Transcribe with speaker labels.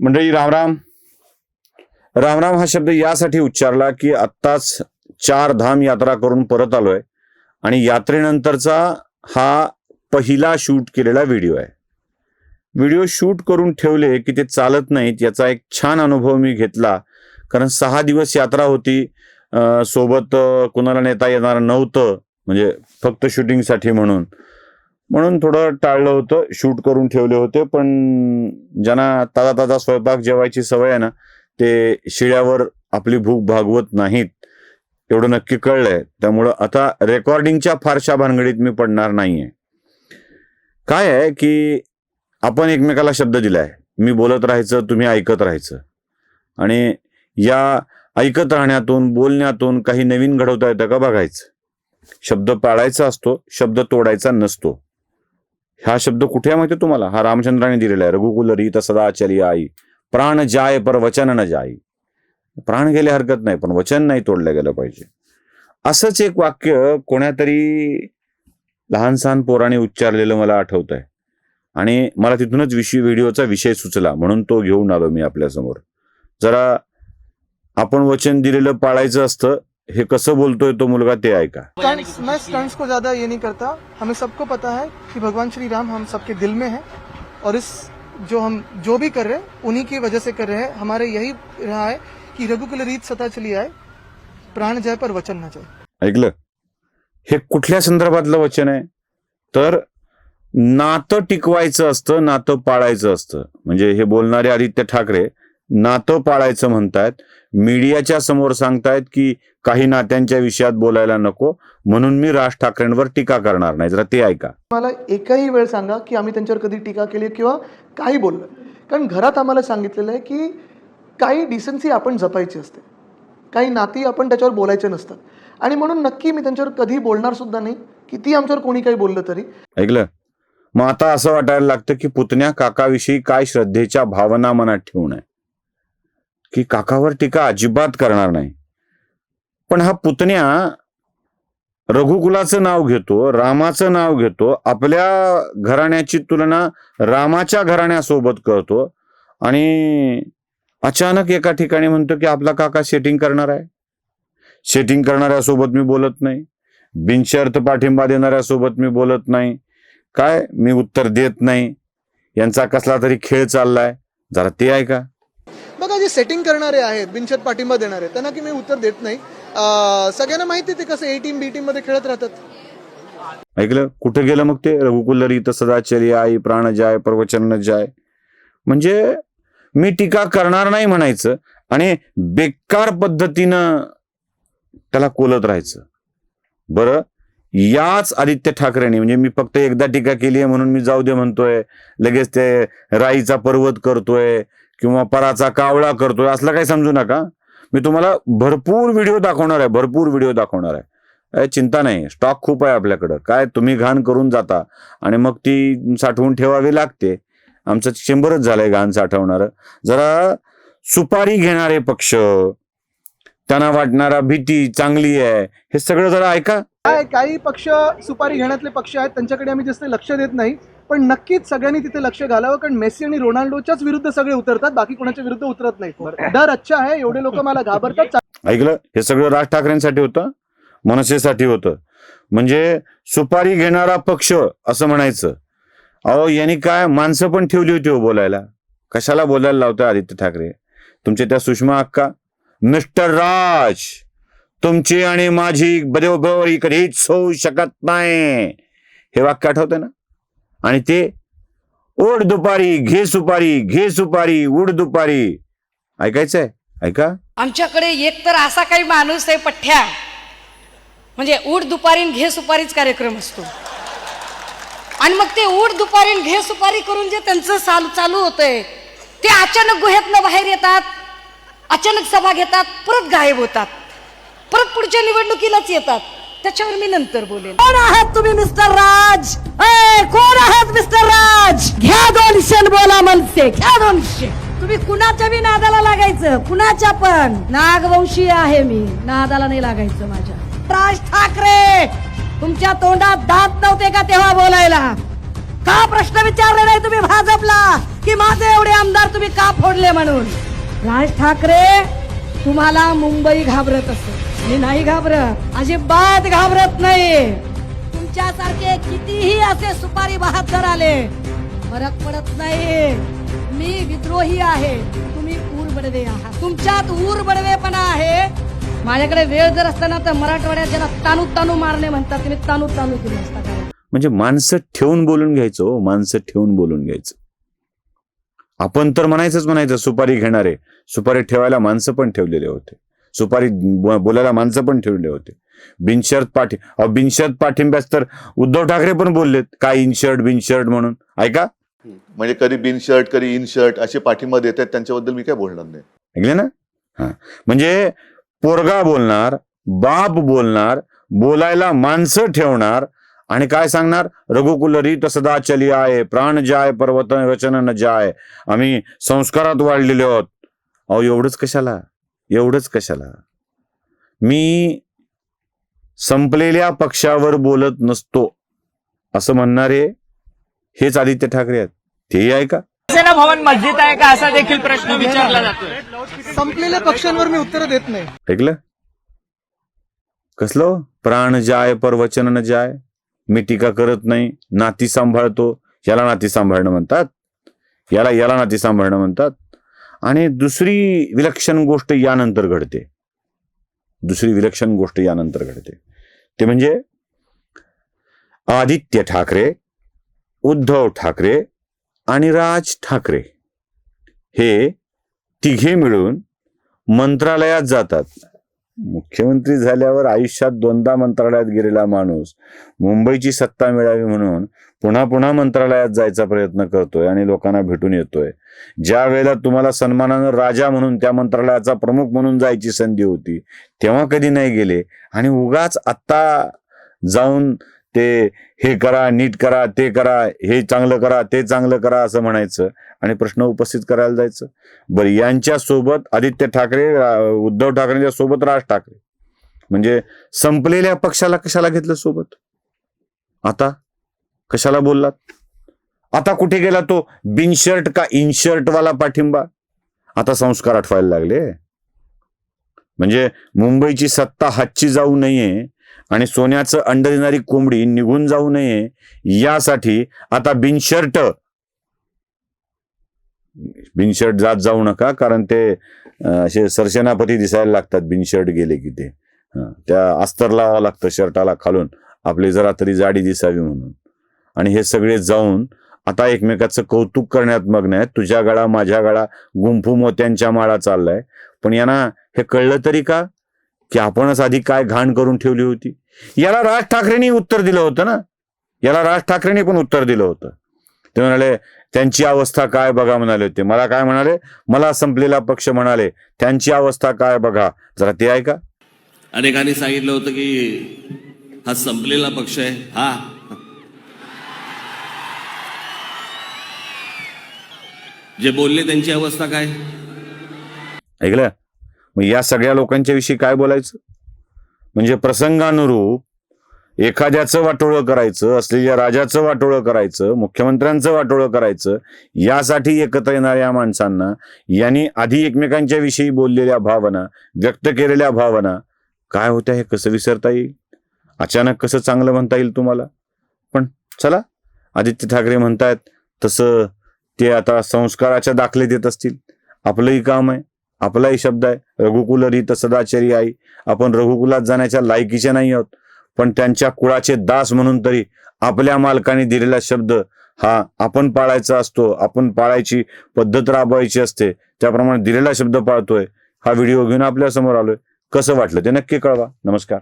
Speaker 1: मंडळी रामराम. रामराम हा शब्द यासाठी उच्चारला की आत्ताच चार धाम यात्रा करून परत आलोय आणि यात्रेनंतरचा हा पहिला शूट केलेला व्हिडिओ आहे. व्हिडिओ शूट करून ठेवले की ते चालत नाहीत याचा एक छान अनुभव मी घेतला. कारण सहा दिवस यात्रा होती सोबत कुणाला नेता येणार नव्हतं म्हणजे फक्त शूटिंगसाठी म्हणून. म्हणून थोडं टाळलं होतं शूट करून ठेवले होते पण ज्यांना ताजा ताजा स्वयंपाक जेवायची सवय आहे ना ते शिळ्यावर आपली भूक भागवत नाहीत. एवढं नक्की कळलंय. त्यामुळं आता रेकॉर्डिंगच्या फारशा भानगडीत मी पडणार नाहीये. काय आहे की आपण एकमेकाला शब्द दिलाय. मी बोलत राहायचं तुम्ही ऐकत राहायचं. आणि या ऐकत राहण्यातून बोलण्यातून काही नवीन घडवता येतं का बघायचं. शब्द पाळायचा असतो शब्द तोडायचा नसतो. हा शब्द कुठे आहे माहिती तुम्हाला? हा रामचंद्राने दिलेला आहे. रघुकुल रीत सदा चली आई. प्राण जाय पर वचन न जाई. प्राण गेले हरकत नाही पण वचन नाही तोडलं गेलं पाहिजे. असंच एक वाक्य कोणातरी लहान सहान पोराने उच्चारलेलं मला आठवत आहे आणि मला तिथूनच विषय व्हिडिओचा विषय सुचला म्हणून तो घेऊन आलो मी आपल्यासमोर. जरा आपण वचन दिलेलं पाळायचं असतं हे कसं बोलतोय तो मुलगा ते ऐका.
Speaker 2: स्टंट्स मैं स्टंट्स को ज़्यादा ये नहीं करता। हमें सबको पता है कि भगवान श्री राम हम सबके दिल में है और इस जो हम जो भी कर रहे हैं उन्हीं की वजह से कर रहे हैं। हमारे यही रहा है कि रघुकुल रीत सता चली आए प्राण जाए पर वचन न जाए।
Speaker 1: ऐकलं? हे कुठल्या संदर्भातलं वचन आहे? तर नातं टिकवायचं असतं नातं पाळायचं असतं. म्हणजे हे बोलणारे आदित्य ठाकरे नातं पाळायचं म्हणतायत. मीडियाच्या समोर सांगतायत की काही नात्यांच्या विषयात बोलायला नको. म्हणून मी राज ठाकरेंवर टीका करणार नाही. जरा ते ऐका.
Speaker 2: मला एकही वेळ सांगा की आम्ही त्यांच्यावर कधी टीका केली किंवा काही बोललो कारण घरात आम्हाला सांगितलेलं आहे की काही डिसन्सी आपण जपायची असते. काही नाती आपण त्याच्यावर बोलायचे नसतात. आणि म्हणून नक्की मी त्यांच्यावर कधी बोलणार सुद्धा नाही किती आमच्यावर कोणी काही बोललं तरी.
Speaker 1: ऐकलं? मग आता असं वाटायला लागतं की पुतण्या काकाविषयी काय श्रद्धेच्या भावना मनात ठेवून आहे. की काकावर टीका अजिबात करणार नाही. पण हा पुतण्या रघुकुलाचं नाव घेतो रामाचं नाव घेतो आपल्या घराण्याची तुलना रामाच्या घराण्यासोबत करतो आणि अचानक एका ठिकाणी म्हणतो की आपला काका सेटिंग करणार आहे. सेटिंग करणाऱ्यासोबत मी बोलत नाही. बिनशर्त पाठिंबा देणाऱ्यासोबत मी बोलत नाही. काय? मी उत्तर देत नाही. यांचा कसला तरी खेळ चाललाय. जरा ते ऐका.
Speaker 2: बघा जे सेटिंग करणारे आहेत बिनशत पाठिंबा देणारे त्यांना की मी उत्तर देत नाही. सगळ्यांना माहिती ते कसं ए टीम बी टीममध्ये खेळत राहतात.
Speaker 1: ऐकलं? कुठे गेलं मग ते? रघुकुलरी तर सदाचर्य आई प्राण जाय प्रवचन जाय. म्हणजे मी टीका करणार नाही म्हणायचं आणि बेकार पद्धतीनं त्याला कोलत राहायचं. बरं? याच आदित्य ठाकरेंनी म्हणजे मी फक्त एकदा टीका केली आहे म्हणून मी जाऊ दे म्हणतोय. लगेच ते राईचा पर्वत करतोय. किंवा पराचा कावळा करतोय असलं काही समजू नका. मी तुम्हाला भरपूर व्हिडिओ दाखवणार आहे भरपूर व्हिडिओ दाखवणार आहे. चिंता नाही स्टॉक खूप आहे आपल्याकडं. काय तुम्ही घाण करून जाता आणि मग ती साठवून ठेवावी लागते. आमचं चेंबरच झालंय घाण साठवणारं. जरा सुपारी घेणारे पक्ष त्यांना वाटणारा भीती चांगली आहे. हे सगळं जरा ऐका.
Speaker 2: काय काही पक्ष सुपारी घेण्यातले पक्ष आहेत त्यांच्याकडे आम्ही जास्त लक्ष देत नाही. पण नक्कीच सगळ्यांनी तिथे लक्ष घालावं कारण मेसी आणि रोनाल्डोच्याच विरुद्ध सगळे उतरतात बाकी कोणाच्या विरुद्ध उतरत नाही. डर अच्छा आहे एवढे लोक मला घाबरतात.
Speaker 1: ऐकलं? हे सगळं राज ठाकरेंसाठी होतं? मनसेसाठी होतं. म्हणजे सुपारी घेणारा पक्ष असं म्हणायचं. अहो यांनी काय माणसं पण ठेवली होती हो बोलायला. कशाला बोलायला लावतोय आदित्य ठाकरे? तुमच्या त्या सुषमा अक्का? मिस्टर राज तुमची आणि माझी बरोबर कधीच होऊ शकत नाही. हे वाक्य आठवतं ना? आणि ते ओढ दुपारी घे सुपारी घे सुपारी उड दुपारी. ऐकायचंय? ऐका.
Speaker 3: आमच्याकडे एक तर असा काही माणूस आहे पठ्ठ्या. म्हणजे उड दुपारी घे सुपारीच कार्यक्रम असतो. आणि मग ते उड दुपारीन घे सुपारी करून जे त्यांचं चालू चालू होतंय ते अचानक गुहेतनं बाहेर येतात अचानक सभा घेतात परत गायब होतात. परत पुढच्या निवडणुकीलाच येतात. त्याच्यावर मी नंतर बोलेन. कोण आहात तुम्ही मिस्टर राज? ए, कोण आहात मिस्टर राज? घ्या दोनशे बोला म्हणते घ्या दोनशे तुम्ही कुणाच्या बी नादाला लागायचं? कुणाच्या पण? नागवंशी आहे मी. नादाला नाही लागायचं माझ्या. राज ठाकरे तुमच्या तोंडात दात नव्हते का तेव्हा बोलायला? का प्रश्न विचारले नाही तुम्ही भाजपला? की माझे एवढे आमदार तुम्ही का फोडले म्हणून? राज ठाकरे तुम्हाला मुंबई घाबरत असेल. मी नाही घाबरत. अजिबात घाबरत नाही. तुमच्यासारखे कितीही असे सुपारी बहादर आले फरक पडत नाही. मी विद्रोही आहे. तुम्ही ऊर बडवे आहात. तुमच्यात ऊर बडवेपणा आहे. माझ्याकडे वेळ जर असताना तर मराठवाड्यात ज्याला तानू तानू मारणे म्हणतात तुम्ही तानू तानू केली असता
Speaker 1: म्हणजे माणसं ठेवून बोलून घ्यायचो माणसं ठेवून बोलून घ्यायचं. आपण तर म्हणायचंच म्हणायचं सुपारी घेणारे सुपारी ठेवायला माणसं पण ठेवलेले होते. सुपारी बोलायला माणसं पण ठेवले होते. बिनशर्त पाठी बिनशर्त पाठिंब्यास तर उद्धव ठाकरे पण बोललेत काय इनशर्ट बिनशर्ट म्हणून. ऐका.
Speaker 4: म्हणजे कधी बिन शर्ट कधी इन शर्ट असे पाठिंबा देत आहेत त्यांच्याबद्दल मी काय बोलणार नाही.
Speaker 1: ऐकले ना? हा. म्हणजे पोरगा बोलणार बाप बोलणार बोलायला माणसं ठेवणार आणि काय सांगणार? रघुकुल रीत सदा चली आहे प्राण जाय पर्वत वचन न जाय आम्ही संस्कारात वाढलेले आहोत. अहो एवढंच कशाला? एवढंच कशाला? मी संपलेल्या पक्षावर बोलत नसतो असं म्हणणारे हेच आदित्य ठाकरे आहेत. तेही ऐका
Speaker 5: शिवसेना भवन मस्जिद आहे का? असा देखील प्रश्न विचारला जातोय.
Speaker 2: संपलेल्या पक्षांवर मी उत्तर देत नाही.
Speaker 1: ऐकलं? कसलं? प्राण जाय पर वचन न जाय. मी टीका करत नाही. नाती सांभाळतो. याला नाती सांभाळणं म्हणतात. याला याला नाती सांभाळणं म्हणतात. आणि दुसरी विलक्षण गोष्ट यानंतर घडते. दुसरी विलक्षण गोष्ट यानंतर घडते. ते म्हणजे आदित्य ठाकरे उद्धव ठाकरे आणि राज ठाकरे हे तिघे मिळून मंत्रालयात जातात. मुख्यमंत्री झाल्यावर आयुष्यात दोनदा मंत्रालयात गेलेला माणूस मुंबईची सत्ता मिळावी म्हणून पुन्हा पुन्हा मंत्रालयात जायचा प्रयत्न करतोय आणि लोकांना भेटून येतोय. ज्या वेळेला तुम्हाला सन्मानानं राजा म्हणून त्या मंत्रालयाचा प्रमुख म्हणून जायची संधी होती तेव्हा कधी नाही गेले. आणि उगाच आत्ता जाऊन ते हे करा नीट करा ते करा हे चांगलं करा ते चांगलं करा असं म्हणायचं. आणि प्रश्न उपस्थित करायला जायचं. बरं यांच्या सोबत आदित्य ठाकरे उद्धव ठाकरेंच्या सोबत राज ठाकरे. म्हणजे संपलेल्या पक्षाला कशाला घेतलं सोबत? आता? कशाला बोललात? आता कुठे गेला तो? बिनशर्ट का इनशर्ट वाला पाठिंबा? आता संस्कार आठवायला लागले. म्हणजे मुंबईची सत्ता हातची जाऊ नये आणि सोन्याचं अंड देणारी कोंबडी निघून जाऊ नये यासाठी आता बिनशर्ट. बिनशर्ट जात जाऊ नका कारण ते असे सरसेनापती दिसायला लागतात बिनशर्ट गेले की ते. त्या अस्तर लावावं लागतं शर्टाला खालून. आपली जरा तरी जाडी दिसावी म्हणून. आणि हे सगळे जाऊन आता एकमेकाचं कौतुक करण्यात मग्न आहेत. तुझ्या गळा माझ्या गळा गुंफू मोत्यांच्या माळा चाललाय. पण यांना हे कळलं तरी का? की आपणच आधी काय घाण करून ठेवली होती? याला राज ठाकरेंनी उत्तर दिलं होतं ना? याला राज ठाकरेंनी पण उत्तर दिलं होतं. ते म्हणाले त्यांची अवस्था काय बघा म्हणाले होते मला काय म्हणाले? मला संपलेला पक्ष म्हणाले त्यांची अवस्था काय बघा. जरा ते ऐका.
Speaker 6: अनेकांनी सांगितलं होतं की हा संपलेला पक्ष आहे. हा. जे बोलले त्यांची अवस्था काय?
Speaker 1: ऐकलं? मग या सगळ्या लोकांच्या विषयी काय बोलायचं? म्हणजे प्रसंगानुरूप एखाद्याचं वाटोळं करायचं असलेल्या राजाचं वाटोळं करायचं मुख्यमंत्र्यांचं वाटोळं करायचं यासाठी एकत्र येणाऱ्या माणसांना यांनी आधी एकमेकांच्या विषयी बोललेल्या भावना व्यक्त केलेल्या भावना काय होत्या हे कसं विसरता येईल? अचानक कसं चांगलं म्हणता येईल तुम्हाला? पण चला आदित्य ठाकरे म्हणतायत तसं ते आता संस्काराच्या दाखले देत असतील. आपलंही काम आहे. आपलाही शब्द आहे रघुकुल रीत सदाचारी आई. आपण रघुकुलात जाण्याच्या लायकीचे नाही आहोत पण त्यांच्या कुळाचे दास म्हणून तरी आपल्या मालकाने दिलेला शब्द हा आपण पाळायचा असतो आपण पाळायची पद्धत राबवायची असते त्याप्रमाणे दिलेला शब्द पाळतोय. हा व्हिडिओ घेऊन आपल्यासमोर आलोय. कसं वाटलं ते नक्की कळवा. नमस्कार.